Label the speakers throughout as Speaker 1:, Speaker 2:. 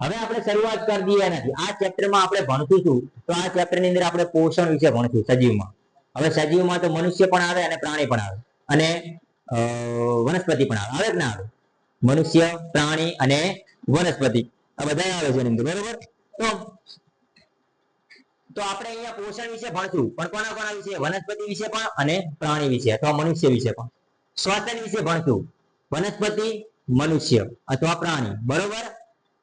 Speaker 1: હવે આપણે શરૂઆત કરી દઈએ નથી આ ચેપ્ટરમાં આપણે ભણશું શું તો આ ચેપ્ટરની અંદર આપણે પોષણ વિશે ભણશું સજીવમાં. હવે સજીવમાં તો મનુષ્ય પણ આવે અને પ્રાણી પણ આવે. અને વનસ્પતિ પણ આવે. આવે ના આવે? મનુષ્ય, પ્રાણી અને વનસ્પતિ. આ બધા આવે છે બરોબર? તો તો આપણે અહીંયા પોષણ વિશે ભણશું. પણ કોના કોના વિશે? વનસ્પતિ વિશે પણ અને પ્રાણી વિશે અથવા મનુષ્ય વિશે પણ. શ્વસન વિશે ભણશું. વનસ્પતિ, મનુષ્ય અથવા પ્રાણી. બરોબર?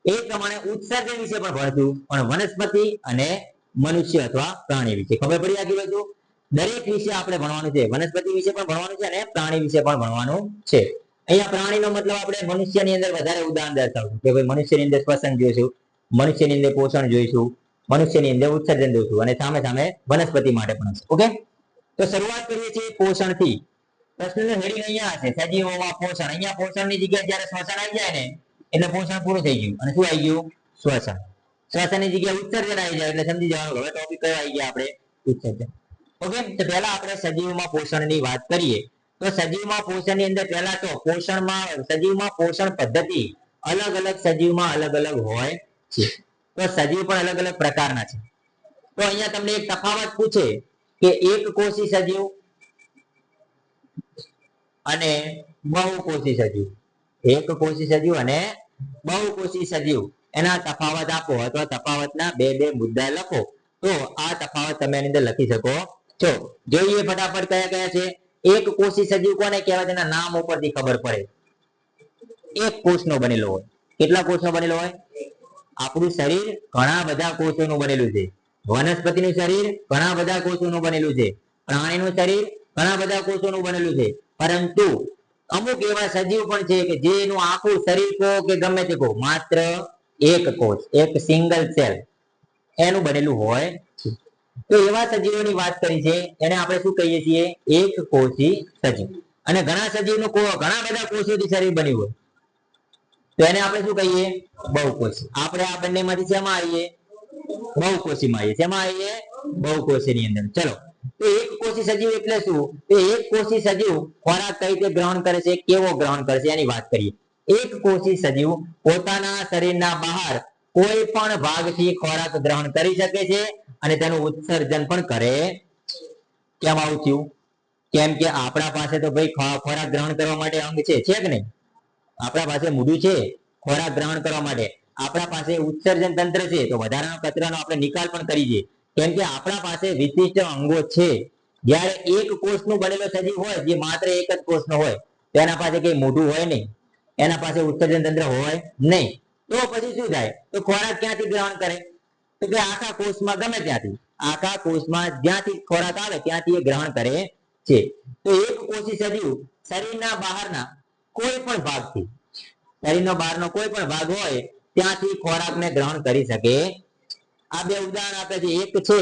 Speaker 1: એ પ્રમાણે ઉત્સર્જન વિશે પણ ભણશું પણ વનસ્પતિ અને મનુષ્ય અથવા પ્રાણી વિશે. ખબર પડી આગી વધુ દરેક વિશે આપણે ભણવાનું છે. વનસ્પતિ વિશે પણ ભણવાનું છે અને પ્રાણી વિશે પણ ભણવાનું છે. અહીંયા પ્રાણીનો મતલબ આપણે મનુષ્યની અંદર વધારે ઉદાહરણ દર્શાવશું. કે ભાઈ મનુષ્યની અંદર શ્વસન જોઈશું, મનુષ્યની અંદર પોષણ જોઈશું, મનુષ્યની અંદર ઉત્સર્જન જોઈશું અને સામે સામે વનસ્પતિ માટે પણ ઓકે? તો શરૂઆત કરીએ છીએ પોષણથી. પ્રશ્ન હેડિંગ અહીંયા હશે. સજીવોમાં પોષણ. અહીંયા પોષણની જગ્યાએ જ્યારે શ્વસન આવી જાય ને એટલે પોષણ પૂરું થઈ ગયું. અને શું આવી ગયું? શ્વસન. શ્વસનની જગ્યાએ ઉત્સર્જન આવી જાય એટલે સમજી જવાનું હવે ટોપિક કયો આવી ગયા આપણે? ઉત્સર્જન. ઓકે તો પહેલા આપણે સજીવમાં પોષણની વાત કરીએ. તો સજીવમાં પોષણની અંદર પહેલા તો પોષણમાં, સજીવમાં પોષણ પદ્ધતિ અલગ અલગ સજીવમાં અલગ અલગ હોય છે. તો સજીવ પણ અલગ અલગ પ્રકારના છે. તો અહીંયા તમને એક તફાવત પૂછે કે એક કોષી સજીવ અને બહુકોષી સજીવ. એક કોષી સજીવ અને બહુકોષી સજીવ એના તફાવત આપો અથવા તફાવતના બે બે મુદ્દા લખો. તો આ તફાવત તમે એની અંદર લખી શકો. છો જોઈએ ફટાફટ કયા કયા છે. એક કોષી સજીવ કોને કહેવાય? તેના નામ ઉપરથી ખબર પડે. એક કોષનો બનેલો હોય. કેટલા કોષનો બનેલો હોય? આપણું શરીર ઘણા બધા કોષોનું બનેલું છે. વનસ્પતિનું શરીર ઘણા બધા કોષોનું બનેલું છે. પ્રાણીનું શરીર ઘણા બધા કોષોનું બનેલું છે. પરંતુ અમુક એવા સજીવ પણ છે કે જેનું આખું શરીર કહો કે ગમે તે કહો માત્ર એક કોષ એક સિંગલ સેલ એનું બનેલું હોય. તો એવા સજીવોની વાત કરી છે, એને આપણે શું કહીએ છીએ? એક કોષી સજીવ. અને ઘણા સજીવનું ઘણા બધા કોષોથી શરીર બન્યું હોય. તો એને આપણે શું કહીએ? બહુકોષી આપણે આ બંનેમાંથી શેમાં આવીએ? બહુકોષીમાં આવીએ. શેમાં આવીએ? બહુકોષીની અંદર. ચલો. તો એક કોષી સજીવ એટલે શું? તો એક કોષી સજીવ ખોરાક કઈ રીતે ગ્રહણ કરે છે? કેવો ગ્રહણ કરે છે? એની વાત કરીએ. એક કોષી સજીવ પોતાના શરીરના બહાર કોઈ પણ ભાગથી ખોરાક ગ્રહણ કરી શકે છે અને તેનું ઉત્સર્જન પણ કરે. કેમ આવું થયું? કેમ કે આપણા પાસે તો ભાઈ ખોરાક ગ્રહણ કરવા માટે અંગ છે. છે કે નહીં? આપણા પાસે મૂડું છે ખોરાક ગ્રહણ કરવા માટે. આપણા પાસે ઉત્સર્જન તંત્ર છે. તો વધારાના કચરાનો આપણે નિકાલ પણ કરીએ. કેમ કે આપણા પાસે વિશિષ્ટ અંગો છે. જ્યારે એક કોષનું બનેલો સજીવ હોય, જે માત્ર એક જ કોષનો હોય, તો પાસે કઈ મોટું હોય નહીં. એના પાસે ઉત્સર્જન તંત્ર હોય નહીં. તો પછી શું થાય? તો ખોરાક ક્યાંથી ગ્રહણ કરે? તો કે આખા કોષમાં ગમે ત્યાંથી. આખા કોષમાં જ્યાંથી ખોરાક આવે, ત્યાંથી એ ગ્રહણ કરે છે. તો એક કોષી સજીવ શરીરના બહારના કોઈ પણ ભાગથી, શરીરનો બહારનો કોઈ પણ ભાગ હોય, ત્યાંથી ખોરાકને ગ્રહણ કરી શકે. આ બે ઉદાહરણ આપે છે. એક છે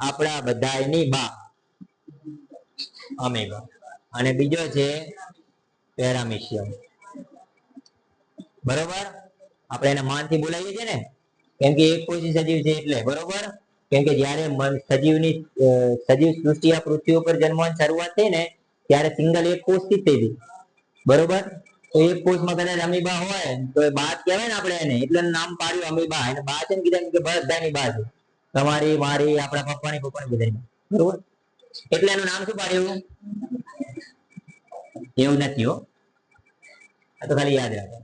Speaker 1: આપણા બધાની બા. અમીબા અને બીજો છે પેરામિશિયમ બરોબર? આપણે એને માનથી બોલાવીએ છીએ ને? કેમ કે એક કોઈ સજીવ છે એટલે. બરોબર? કેમ કે જ્યારે સજીવની સજીવ સૃષ્ટિ આ પૃથ્વી ઉપર જન્મવાની શરૂઆત થઈ ને, ત્યારે સિંગલ એક કોષથી થઈ બરોબર? તો એક કોષમાં કદાચ અમીબા હોય તો એ બાદ કહેવાય ને આપણે એને. એટલે નામ પાડ્યું અમીબા એને બા છે ને કીધા કે બધાની બા છે. તમારી, મારી, આપણા પપ્પાની પપ્પાની બધાની. બરોબર? એટલે એનું નામ શું પાડ્યું? એવું નથી હો. આ તો ખાલી યાદ રાખો.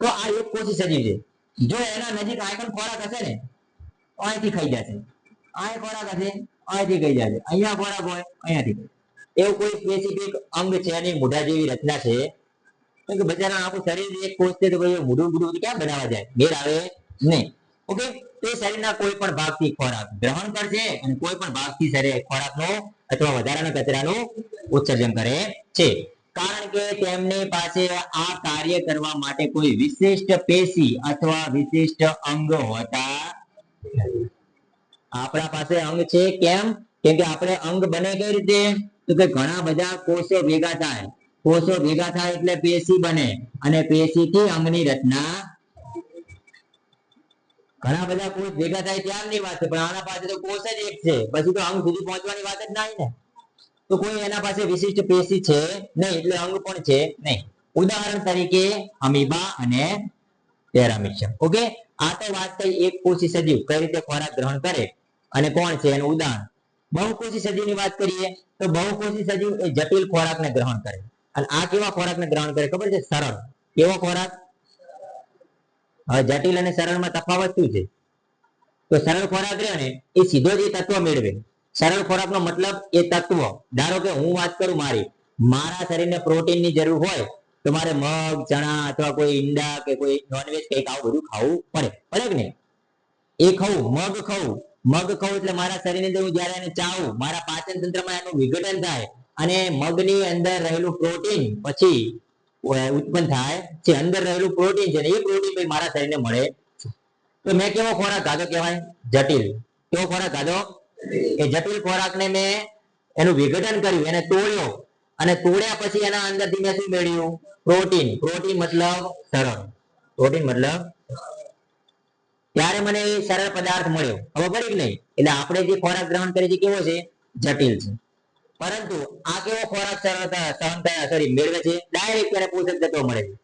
Speaker 1: તો આ એક કોશી સજીવ છે. જો એના નજીક આયકન ખોરાક હશે ને, અહીંથી ખાઈ જશે. અહીં ખોરાક હશે, અહીંથી ખાઈ જશે. અહીંયા ખોરાક હોય, અહીંયાથી. એવું કોઈ સ્પેસિફિક અંગ છે એની મોઢા જેવી રચના છે? કે બધાના આપણું શરીર એક કોષ છે તો ભાઈ મોઢું મોઢું ક્યાં બનાવવા જાય? ઘેર આવે નહીં. ઓકે તો શરીરના કોઈ પણ ભાગથી ખોરાક ગ્રહણ કરશે અને કોઈ પણ ભાગથી શરીર ખોરાકનો અથવા વધારાના કચરાનું ઉત્સર્જન કરે છે. કારણ કે તેમની પાસે આ કાર્ય કરવા માટે કોઈ વિશિષ્ટ પેશી અથવા વિશિષ્ટ અંગ હોતા આપણા પાસે અંગ છે કેમ? કેમ કે આપણે અંગ બને કઈ રીતે? તો કે ઘણા બધા કોષો ભેગા થાય. કોષો ભેગા થાય એટલે પેશી બને અને પેશી થી અંગની રચના ઘણા બધા કોષ ભેગા થાય ત્યારની વાત છે, પણ આના પાસે તો કોષ જ એક છે. પછી તો અંગ સુધી પહોંચવાની વાત જ નહીં ને. તો કોઈ એના પાસે વિશિષ્ટ પેશી છે નહીં, એટલે અંગ પણ છે નહીં. ઉદાહરણ તરીકે અમીબા અને પેરામિશિયમ ઓકે? આ તો વાત થઈ એક કોષી સજીવ, કઈ રીતે ખોરાક ગ્રહણ કરે અને કોણ છે એનું ઉદાહરણ. બહુકોષી સજીવની વાત કરીએ, તો બહુકોષી સજીવ એ જટિલ ખોરાકને ગ્રહણ કરે. અને આ કેવા ખોરાકને ગ્રહણ કરે ખબર છે? સરળ. કેવો ખોરાક? હવે જટિલ અને સરળમાં તફાવત શું છે? તો સરળ ખોરાક રહ્યો ને, એ સીધો જ તત્વ મેળવે. સરળ ખોરાકનો મતલબ એ તત્વ. ધારો કે હું વાત કરું મારી, મારા શરીરને પ્રોટીનની જરૂર હોય, તો મારે મગ, ચણા અથવા કોઈ ઈંડા કે કોઈ નોનવેજ કંઈક આવું બધું ખાવું પડે. પડે નહીં? એ ખાવું મગ ખાવું મગ ખાવું એટલે મારા શરીરની અંદર હું જ્યારે ચાવું, મારા પાચન તંત્રમાં એનું વિઘટન થાય અને મગની અંદર રહેલું પ્રોટીન પછી ઉત્પન્ન થાય છે. અંદર રહેલું પ્રોટીન છે એ પ્રોટીન મારા શરીરને મળે. તો મેં કેવો ખોરાક ખાધો કહેવાય? જટિલ. કેવો ખોરાક ખાધો? એ જટિલ ખોરાકને મેં એનું વિઘટન કર્યું, એને તોડ્યો. અને તોડ્યા પછી એના અંદરથી મેં શું મેળવ્યું? પ્રોટીન. પ્રોટીન મતલબ સરળ પ્રોટીન મતલબ ત્યારે મને એ સરળ પદાર્થ મળ્યો. ખબર પડી કે નહીં? એટલે આપણે જે ખોરાક ગ્રહણ કરીએ છીએ, કેવો છે? જટિલ છે. પરંતુ આ કેવો ખોરાક સરળતા સોરી મેળવે છે? ડાયરેક્ટ એને પોષક તત્વો મળે છે.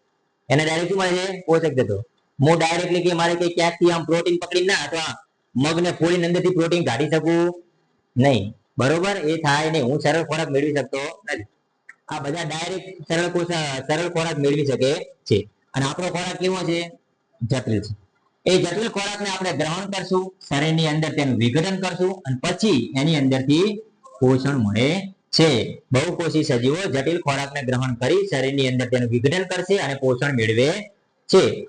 Speaker 1: એને ડાયરેક્ટ શું મળે છે? પોષક તત્વો. હું ડાયરેક્ટલી કે મારે કઈ ક્યાંકથી આમ પ્રોટીન પકડી ના અથવા મગને ફોડીને અંદરથી પ્રોટીન કાઢી શકું? નહીં. બરોબર? એ થાય નહીં. હું સરળ ખોરાક મેળવી શકતો નથી. આ બધા ડાયરેક્ટ સરળ સરળ ખોરાક મેળવી શકે છે. અને આપણો ખોરાક કેવો છે? જટિલ છે. એ જટિલ ખોરાકને આપણે ગ્રહણ કરશું, શરીરની અંદર તેનું વિઘટન કરશું અને પછી એની અંદરથી પોષણ મળે છે. બહુકોષી સજીવો જટિલ ખોરાકને ગ્રહણ કરી શરીરની અંદર તેનું વિઘટન કરશે અને પોષણ મેળવે છે.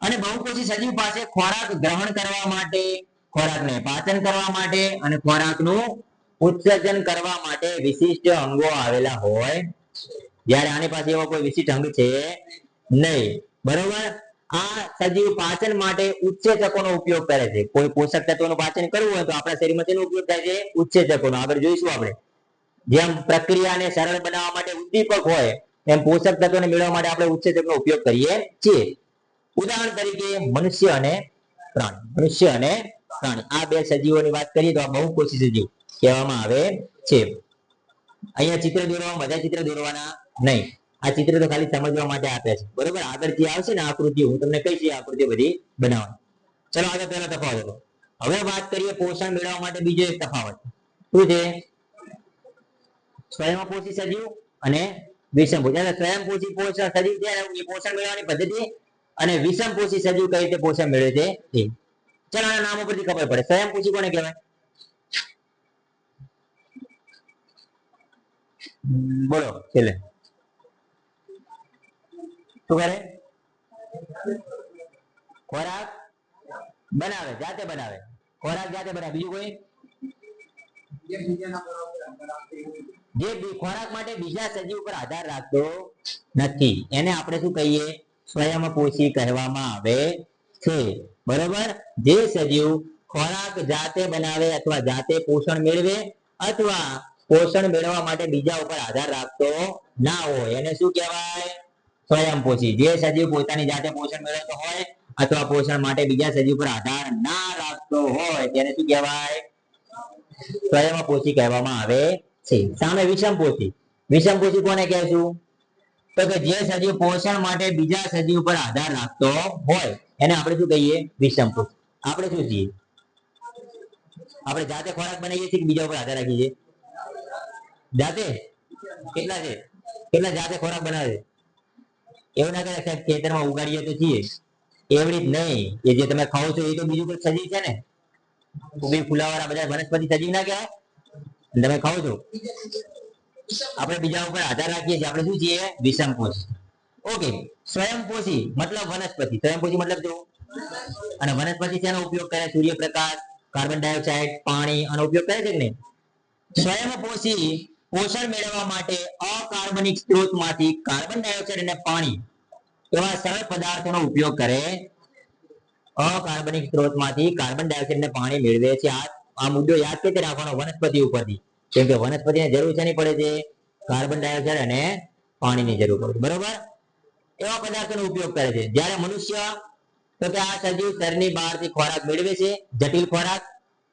Speaker 1: અને બહુકોષી સજીવ પાસે ખોરાક ગ્રહણ કરવા માટે, ખોરાકને પાચન કરવા માટે અને ખોરાકનું ઉત્સર્જન કરવા માટે વિશિષ્ટ અંગો આવેલા હોય. જ્યારે આની પાસે એવો કોઈ વિશિષ્ટ અંગ છે નહીં. બરોબર? આ સજીવ પાચન માટે ઉત્સેચકોનો ઉપયોગ કરે છે. કોઈ પોષક તત્વોનું પાચન કરવું હોય તો આપણા શરીરમાં તેનો ઉપયોગ થાય છે ઉત્સેચકોનો. આગળ જોઈશું આપણે. જેમ પ્રક્રિયાને સરળ બનાવવા માટે ઉદ્દીપક હોય, એમ પોષક તત્વોને મેળવવા માટે આપણે ઉત્સેચકનો ઉપયોગ કરીએ છીએ. ઉદાહરણ તરીકે મનુષ્ય અને પ્રાણી. મનુષ્ય અને પ્રાણી. આ બે સજીવોની વાત કરીએ તો આ બહુકોષી સજીવ કહેવામાં આવે છે. અહીંયા ચિત્ર દોરવામાં બધા ચિત્ર દોરવાના નહીં. આ ચિત્ર તો ખાલી સમજવા માટે આપ્યા છે. બરોબર? આગળ જે આવશે ને આકૃતિ, હું તમને કહીશ એ આકૃતિ બધી બનાવવાની. ચલો, આગળ પહેલો તફાવત હવે વાત કરીએ પોષણ મેળવવા માટે બીજો એક તફાવત. શું છે? સ્વયંપોષી સજીવ અને વિષમપોષી એટલે સ્વયંપોષી પોષણ સજીવ છે એ પોષણ મેળવવાની પદ્ધતિ અને વિષમપોષી સજીવ કઈ રીતે પોષણ મેળવે છે? એ. ચલો, આના નામ ઉપરથી ખબર પડે. સ્વયંપોષી કોને કહેવાય? બોલો, છેલ્લે. શું કરે? ખોરાક બનાવે, જાતે બનાવે. ખોરાક જાતે બનાવે. બીજું કોઈ? જે ખોરાક માટે બીજા સજીવ પર આધાર રાખતો નથી. એને આપણે શું કહીએ? સ્વયંપોષી કહેવામાં આવે છે. બરોબર? જે સજીવ ખોરાક જાતે બનાવે અથવા જાતે પોષણ મેળવે અથવા પોષણ મેળવવા માટે બીજા ઉપર આધાર રાખતો ના હોય. એને શું કહેવાય? સ્વયંપોષી જે સજીવ પોતાની જાતે પોષણ મેળવતો હોય અથવા પોષણ માટે બીજા સજીવ પર આધાર ના રાખતો હોય, તેને શું કહેવાય? સ્વયંપોષી કહેવામાં આવે છે. સામે વિષમપોષી વિષમપોષી કોને કહેશું તો કે જે સજીવ પોષણ માટે બીજા સજીવ પર આધાર રાખતો હોય, એને આપણે શું કહીએ? વિષમપોષી આપણે શું છીએ આપણે જાતે ખોરાક બનાવીએ છીએ કે બીજા ઉપર આધાર રાખીએ છીએ? જાતે? કેટલા છે? કેટલા જાતે ખોરાક બનાવે છે? એવું ના કરે સાહેબ, ખેતરમાં ઉગાડીએ તો છીએ. એવડી જ નહીં. એ જે તમે ખાઓ છો એ તો બીજું કોઈ સજીવ છે ને? ઉગી ફૂલાવાળા બધા વનસ્પતિ સજીવ ના કહેવાય? તમે ખાઓ છો? આપણે બીજા ઉપર આધાર રાખીએ છીએ. આપણે શું છીએ? વિષમપોષી ઓકે સ્વયંપોષી મતલબ વનસ્પતિ. સ્વયંપોષી મતલબ જો અને વનસ્પતિ શેનો ઉપયોગ કરે? સૂર્યપ્રકાશ કાર્બન ડાયોક્સાઇડ પાણી, આનો ઉપયોગ કરે છે કે નહીં? સ્વયંપોષી પોષણ મેળવવા માટે અકાર્બનિક સ્ત્રોતમાંથી કાર્બન ડાયોક્સાઇડ અને પાણી એવા સરળ પદાર્થોનો ઉપયોગ કરે. અકાર્બનિક સ્ત્રોતમાંથી કાર્બન ડાયોક્સાઇડ અને પાણી મેળવે છે. આ મુદ્દો યાદ કે રાખવાનો? વનસ્પતિ ઉપરથી. કેમ કે વનસ્પતિને જરૂર છે નહીં પડે છે? કાર્બન ડાયોક્સાઇડ અને પાણીની જરૂર પડે બરોબર? એવા પદાર્થોનો ઉપયોગ કરે છે. જ્યારે મનુષ્ય, તો કે આ સજીવ શરીરની બહારથી ખોરાક મેળવે છે, જટિલ ખોરાક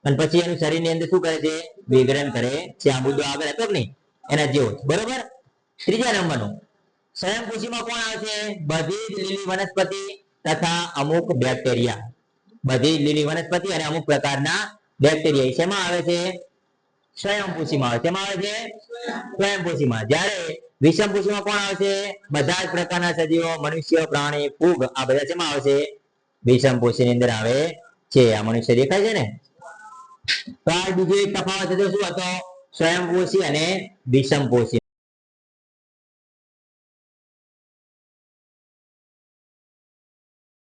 Speaker 1: અને પછી એનું શરીરની અંદર શું કરે છે? વિઘટન કરે છે. આ મુદ્દો આગળ હતો નહીં? એના જેવો બરોબર? ત્રીજા નંબરનું. સ્વયંપોષીમાં કોણ આવે છે? બધી જ લીલી વનસ્પતિ તથા અમુક બેક્ટેરિયા. બધી લીલી વનસ્પતિ અને અમુક પ્રકારના બેક્ટેરિયા. શેમાં આવે છે? સ્વયંપોષીમાં આવે શેમાં આવે છે? સ્વયંપોષીમાં જ્યારે વિષમપોષીમાં કોણ આવશે બધા જ પ્રકારના સજીવો, મનુષ્ય, પ્રાણી, ફૂગ, આ બધા શેમાં આવે છે? વિષમપોષીની અંદર આવે છે. આ મનુષ્ય દેખાય છે ને? તો આ બીજો એક તફાવત હતો શું હતો? સ્વયંપોષી અને વિષમપોષી